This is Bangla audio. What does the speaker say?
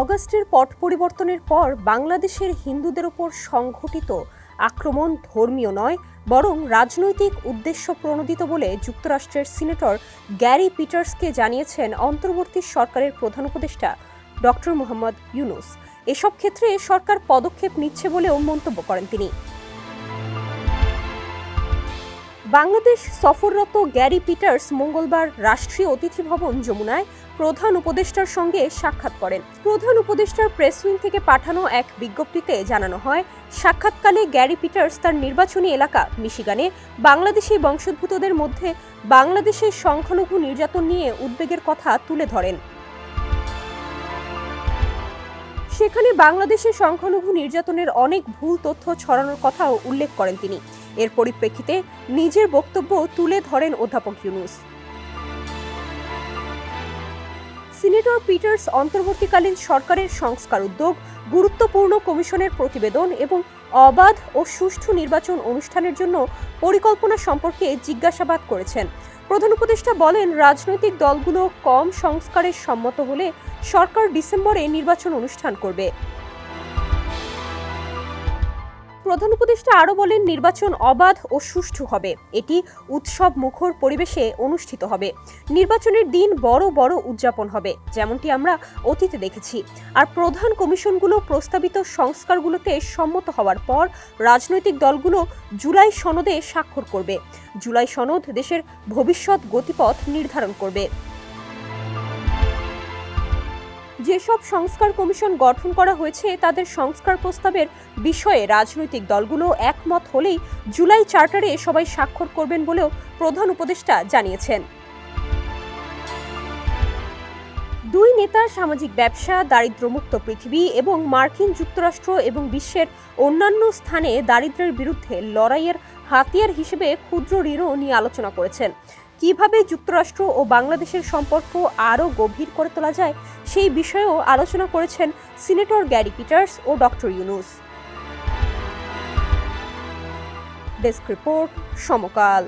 অগাস্টের পট পরিবর্তনের পর বাংলাদেশের হিন্দুদের ওপর সংঘটিত আক্রমণ ধর্মীয় নয়, বরং রাজনৈতিক উদ্দেশ্য প্রণোদিত বলে যুক্তরাষ্ট্রের সিনেটর গ্যারি পিটার্সকে জানিয়েছেন অন্তর্বর্তী সরকারের প্রধান উপদেষ্টা ডক্টর মোহাম্মদ ইউনুস। এসব ক্ষেত্রে সরকার পদক্ষেপ নিচ্ছে বলেও মন্তব্য করেন তিনি। বাংলাদেশ সফররত গ্যারি পিটার্স মঙ্গলবার রাষ্ট্রীয় অতিথি ভবন যমুনায় প্রধান উপদেষ্টার সঙ্গে সাক্ষাৎ করেন। প্রধান উপদেষ্টার প্রেস উইং থেকে পাঠানো এক বিজ্ঞপ্তিতে জানানো হয়, সাক্ষাৎকালে গ্যারি পিটার্স তার নির্বাচনী এলাকা মিশিগানে বাংলাদেশি বংশোদ্ভূতদের মধ্যে বাংলাদেশের সংখ্যালঘু নির্যাতন নিয়ে উদ্বেগের কথা তুলে ধরেন। সেখানে বাংলাদেশের সংখ্যালঘু নির্যাতনের অনেক ভুল তথ্য ছড়ানোর কথাও উল্লেখ করেন তিনি। এর পরিপ্রেক্ষিতে নিজের বক্তব্য তুলে ধরেন অধ্যাপক ইউনুস। সিনেটর পিটার্স অন্তর্বর্তীকালীন সরকারের সংস্কার উদ্যোগ, গুরুত্বপূর্ণ কমিশনের প্রতিবেদন এবং অবাধ ও সুষ্ঠু নির্বাচন অনুষ্ঠানের জন্য পরিকল্পনা সম্পর্কে জিজ্ঞাসাবাদ করেছেন। প্রধান উপদেষ্টা বলেন, রাজনৈতিক দলগুলো কম সংস্কারের সম্মত হলে সরকার ডিসেম্বরে নির্বাচন অনুষ্ঠান করবে। প্রধান উপদেষ্টা আরও বলেন, নির্বাচন অবাধ ও সুষ্ঠু হবে। এটি উৎসব মুখর পরিবেশে অনুষ্ঠিত হবে। নির্বাচনের দিন বড় বড় উদযাপন হবে, যেমনটি আমরা অতীতে দেখেছি। আর প্রধান কমিশনগুলো প্রস্তাবিত সংস্কারগুলোতে সম্মত হওয়ার পর রাজনৈতিক দলগুলো জুলাই সনদে স্বাক্ষর করবে। জুলাই সনদ দেশের ভবিষ্যৎ গতিপথ নির্ধারণ করবে। যেসব সংস্কার কমিশন গঠন করা হয়েছে, তাদের সংস্কার প্রস্তাবের বিষয়ে রাজনৈতিক দলগুলো একমত হলেই জুলাই চার্টারে সবাই স্বাক্ষর করবেন বলেও প্রধান উপদেষ্টা জানিয়েছেন। দুই নেতা, সামাজিক ব্যবসা, দারিদ্র্যমুক্ত পৃথিবী এবং মার্কিন যুক্তরাষ্ট্র এবং বিশ্বের অন্যান্য স্থানে দারিদ্র্যের বিরুদ্ধে লড়াইয়ের হাতিয়ার হিসেবে ক্ষুদ্র ঋণও নিয়ে আলোচনা করেছেন। কীভাবে যুক্তরাষ্ট্র ও বাংলাদেশের সম্পর্ক আরও গভীর করে তোলা যায় সেই বিষয়েও আলোচনা করেছেন সিনেটর গ্যারি পিটার্স ও doctor Yunus. Desk report Samakal.